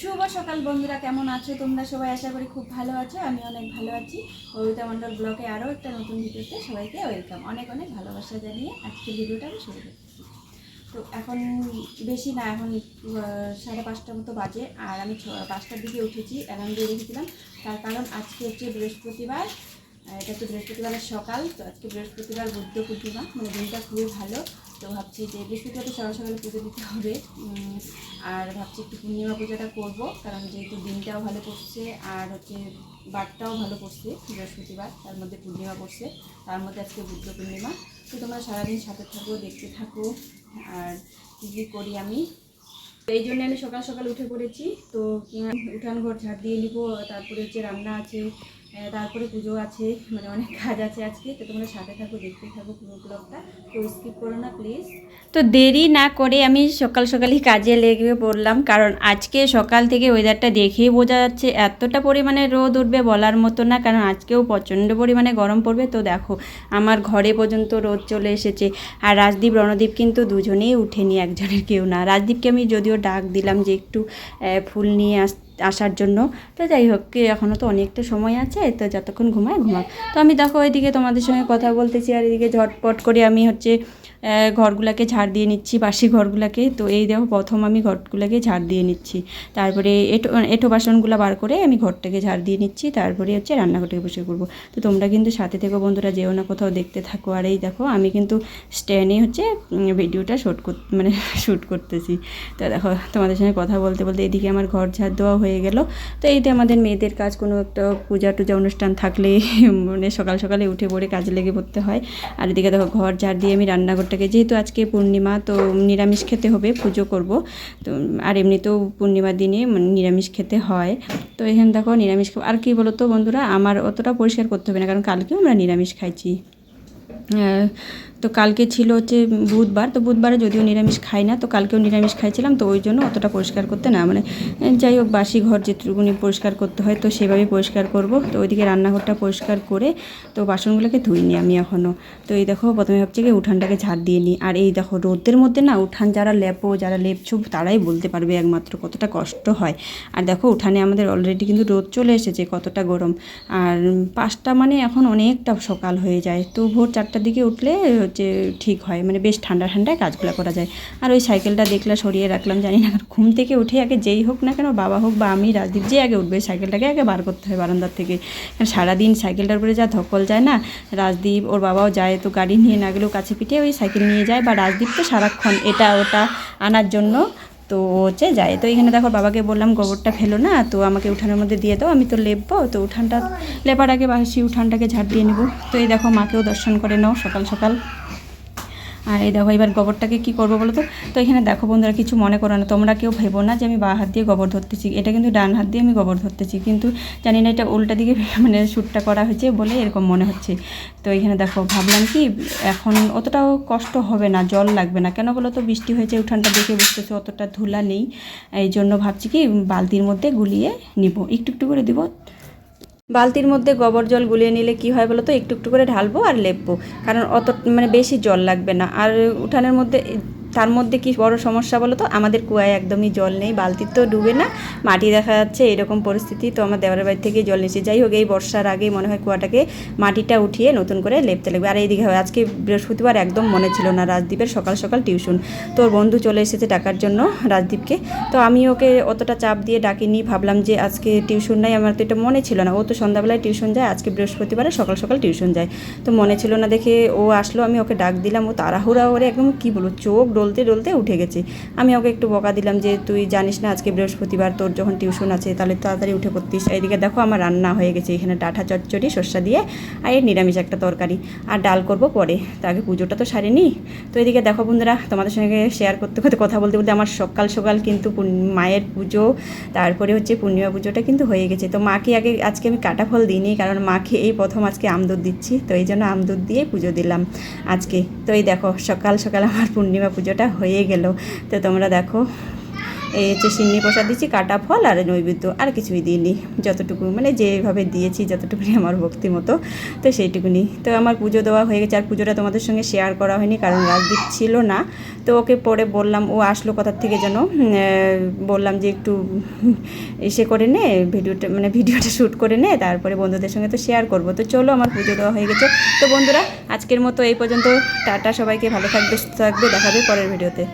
শুভ সকাল বন্ধুরা, কেমন আছো তোমরা? সবাই আশা করি খুব ভালো আছো, আমি অনেক ভালো আছি। কবিতা মণ্ডল ব্লগে আরও একটা নতুন ভিডিওতে সবাইকে ওয়েলকাম। অনেক অনেক ভালোবাসা জানিয়ে আজকে ভিডিওটা আমি শুরু করতেছি তো এখন বেশি না, এখন সাড়ে পাঁচটার মতো বাজে, আর আমি পাঁচটার দিকে উঠেছি অ্যালার্ম দিয়ে রেখেছিলাম। তার কারণ আজকে হচ্ছে বৃহস্পতিবার এটা তো বৃহস্পতিবারের সকাল, তো আজকে বৃহস্পতিবার বুদ্ধ পূর্ণিমা মানে দিনটা খুবই ভালো। তো ভাবছি যে বৃহস্পতিবার তো সকাল সকালে পুজো দিতে হবে। আর ভাবছি একটু পূর্ণিমা পূজাটা করব, কারণ যেহেতু দিনটাও ভালো করছে, আর হচ্ছে বারটাও ভালো করছে বৃহস্পতিবার, তার মধ্যে পূর্ণিমা করছে, তার মধ্যে আজকে বুদ্ধ পূর্ণিমা। তো তোমরা সারাদিন সাথে থাকো, দেখতে থাকো, আর কী কী করি আমি। এই জন্য আমি সকাল সকাল উঠে পড়েছি, তো উঠান ঘর ঝাড় দিয়ে নিব, তারপরে হচ্ছে রান্না আছে তারপরে পুজো আছে মানে অনেক কাজ আছে আজকে, তো তোমরা সাথে থাকো দেখতে থাকো পুরো ব্লগটা তো স্কিপ করো না প্লিজ তো দেরি না করে আমি সকাল সকালই কাজে লেগে পড়লাম, কারণ আজকে সকাল থেকে ওয়েদারটা দেখেই বোঝা যাচ্ছে, এতটা পরিমাণে রোদ উঠবে বলার মতো না, কারণ আজকেও প্রচণ্ড পরিমাণে গরম পড়বে। তো দেখো, আমার ঘরে পর্যন্ত রোদ চলে এসেছে, আর রাজদীপ, রণদীপ কিন্তু দুজনেই উঠেনি, একজনের কেউ না। রাজদীপকে আমি যদিও ডাক দিলাম যে একটু ফুল নিয়ে আস আসার জন্য। তো যাই হোক, কি এখনও তো অনেকটা সময় আছে, তো যতক্ষণ ঘুমায় ঘুমাক তো আমি দেখো, ওইদিকে তোমাদের সঙ্গে কথা বলতেছি, আর এদিকে ঝটপট করে আমি হচ্ছে ঘরগুলাকে ঝাড় দিয়ে নিচ্ছি, বাসি ঘরগুলাকে। তো এই দেখো, প্রথম আমি ঘরগুলোকে ঝাড় দিয়ে নিচ্ছি। তারপরে এটো, এঁটো বাসনগুলো বার করে আমি ঘরটাকে ঝাড় দিয়ে নিচ্ছি। তারপরে হচ্ছে রান্নাঘরটাকে বসে করব। তো তোমরা কিন্তু সাথে থেকে বন্ধুরা, যেও না কোথাও, দেখতে থাকো। আর এই দেখো, আমি কিন্তু স্ট্যান্ডে হচ্ছে ভিডিওটা শ্যুট কর মানে শ্যুট করতেছি। তো দেখো, তোমাদের সঙ্গে কথা বলতে বলতে এদিকে আমার ঘর ঝাড় দেওয়া হয়ে গেল। তো এইটা আমাদের মেয়েদের কাজ, কোনো একটা পূজা টুজা অনুষ্ঠান থাকলে মানে সকাল সকালে উঠে পড়ে কাজে লেগে পড়তে হয়। আর এদিকে দেখো, ঘর ঝাড় দিয়ে আমি রান্নাঘরটাকে যেহেতু আজকে পূর্ণিমা, তো নিরামিষ খেতে হবে, পুজো করব। তো, আর এমনিতেও পূর্ণিমার দিনে মানে নিরামিষ খেতে হয়। তো এখানে দেখো নিরামিষ আর কি বলতো বন্ধুরা? আমার অতটা পরিষ্কার করতে হবে না, কারণ কালকেও আমরা নিরামিষ খাইছি। তো কালকে ছিল হচ্ছে বুধবার, তো বুধবারে যদিও নিরামিষ খাই না, তো কালকেও নিরামিষ খাইছিলাম, তো ওই জন্য অতটা পরিষ্কার করতে না মানে যাই হোক, বাসি ঘর যেটুকুনি পরিষ্কার করতে হয়, তো সেভাবে পরিষ্কার করব, তো ওইদিকে রান্নাঘরটা পরিষ্কার করে, তো বাসনগুলোকে ধুই ধুইনি আমি এখনও তো এই দেখো, প্রথমে ভাবছি কি উঠানটাকে ঝাড় দিয়ে নিই, আর এই দেখো, রোদের মধ্যে না উঠান যারা লেপো, যারা লেপছো তারাই বলতে পারবে একমাত্র কতটা কষ্ট হয়, আর দেখো, উঠানে আমাদের অলরেডি কিন্তু রোদ চলে এসেছে কতটা গরম, আর পাঁচটা মানে এখন অনেকটা সকাল হয়ে যায়, তো ভোর চারটার দিকে উঠলে হচ্ছে ঠিক হয়। মানে বেশ ঠান্ডা ঠান্ডায় কাজগুলো করা যায়। আর ওই সাইকেলটা দেখলে, সরিয়ে রাখলাম, জানি না, ঘুম থেকে উঠে আগে যেই হোক না কেন, বাবা হোক বা আমি, রাজদীপ যে আগে উঠবে, সাইকেলটাকে আগে বার করতে হয় বারান্দার থেকে। কারণ সারাদিন সাইকেলটার উপরে যা ধকল যায় না, রাজদীপ, ওর বাবাও যায়, তো গাড়ি নিয়ে না গেলেও কাছে পিঠে ওই সাইকেল নিয়ে যায়। বা রাজদীপ তো সারাক্ষণ এটা ওটা আনার জন্য তো হচ্ছে যায় তো এখানে দেখো বাবাকে বললাম, গোবরটা ফেলো না, তো আমাকে উঠানের মধ্যে দিয়ে দাও, আমি তো লেপবো, তো উঠানটা লেপার আগে বাসি উঠানটাকে ঝাড় দিয়ে নেব। তো এই দেখো মাকেও দর্শন করে নাও সকাল সকাল। আর এই দেখো, এবার গোবরটাকে কি করব বলো তো? তো এখানে দেখো বন্ধুরা, কিছু মনে করো না, তোমরা কেউ ভেবো না যে আমি বা হাত দিয়ে গোবর ধরতেছি। এটা কিন্তু ডান হাত দিয়ে আমি গোবর ধরতেছি, কিন্তু জানি না এটা উল্টা দিকে মানে শ্যুটটা করা হয়েছে বলে এরকম মনে হচ্ছে। তো এখানে দেখো, ভাবলাম কি, এখন অতটাও কষ্ট হবে না, জল লাগবে না। কেন বলো তো, বৃষ্টি হয়েছে, উঠানটা দেখে বুঝতেছে অতটা ধুলা নেই। এই জন্য ভাবছি কি, বালতির মধ্যে গুলিয়ে নিব। একটু একটু করে দিব বালতির মধ্যে গোবর জল গুলিয়ে নিলে কি হয় বলো তো একটু একটু করে ঢালবো আর লেপবো। কারণ অত মানে বেশি জল লাগবে না। আর উঠানের মধ্যে তার মধ্যে কি বড় সমস্যা বলো তো? আমাদের কুয়ায় একদমই জল নেই, বালতি তো ডুবে না, মাটি দেখা যাচ্ছে এরকম পরিস্থিতি, তো আমার দেওয়ার বাড়ি থেকে জল নিয়েছি যাই হোক, এই বর্ষার আগেই মনে হয় কুয়াটাকে মাটিটা উঠিয়ে নতুন করে লেপতে লাগবে। আর এইদিকে হয়, আজকে বৃহস্পতিবার একদম মনে ছিল না রাজদীপের সকাল সকাল টিউশন। তো ওর বন্ধু চলে এসেছে ডাকার জন্য রাজদীপকে। তো আমি ওকে অতটা চাপ দিয়ে ডাকিনি, ভাবলাম যে আজকে টিউশন নাই, আমার তো এটা মনে ছিল না। ও তো সন্ধ্যাবেলায় টিউশন যায়, আজকে বৃহস্পতিবারে সকাল সকাল টিউশন যায়। তো মনে ছিল না দেখে ও আসলো, আমি ওকে ডাক দিলাম, ও তাড়াহুড়া ওরে একদম কী বলব, চোখ ডলতে ডলতে উঠে গেছে। আমি ওকে একটু বকা দিলাম যে, তুই জানিস না আজকে বৃহস্পতিবার তোর যখন টিউশন আছে, তাহলে তাড়াতাড়ি উঠে পড়তিস। এইদিকে দেখো আমার রান্না হয়ে গেছে, এখানে ডাঁটা চচ্চড়ি, সর্ষা দিয়ে আর এর নিরামিষ একটা তরকারি। আর ডাল করব পরে তো আগে পুজোটা তো সারেনি। তো এদিকে দেখো বন্ধুরা, তোমাদের সঙ্গে শেয়ার করতে করতে কথা বলতে বলতে আমার সকাল সকাল কিন্তু মায়ের পুজো, তারপরে হচ্ছে পূর্ণিমা পুজোটা কিন্তু হয়ে গেছে। তো মাকে আগে, আজকে আমি কাটা ফল দিইনি, কারণ মাকে এই প্রথম আজকে আমদুধ দিচ্ছি। তো এই জন্য আমদুধ দিয়ে পুজো দিলাম আজকে। তো এই দেখো, সকাল সকাল আমার পূর্ণিমা পুজোটা হয়ে গেল। তো তোমরা দেখো এই হচ্ছে সিন্নি প্রসাদ দিচ্ছি, কাটা ফল আর নৈবেদ্য, আর কিছুই দিইনি। যতটুকু মানে যেভাবে দিয়েছি, যতটুকুনি আমার ভক্তি মতো, তো সেইটুকুনি। তো আমার পুজো দেওয়া হয়ে গেছে, আর পুজোটা তোমাদের সঙ্গে শেয়ার করা হয়নি, কারণ রাজদীপ ছিল না। তো ওকে পরে বললাম, ও আসলো কোথার থেকে যেন বললাম যে একটু এসে করে নে, ভিডিওটা মানে ভিডিওটা শ্যুট করে নে, তারপরে বন্ধুদের সঙ্গে তো শেয়ার করব। তো চলো, আমার পুজো দেওয়া হয়ে গেছে। তো বন্ধুরা, আজকের মতো এই পর্যন্ত। টাটা সবাইকে, ভালো থাকবে, সুস্থ থাকবে, দেখাবে পরের ভিডিওতে।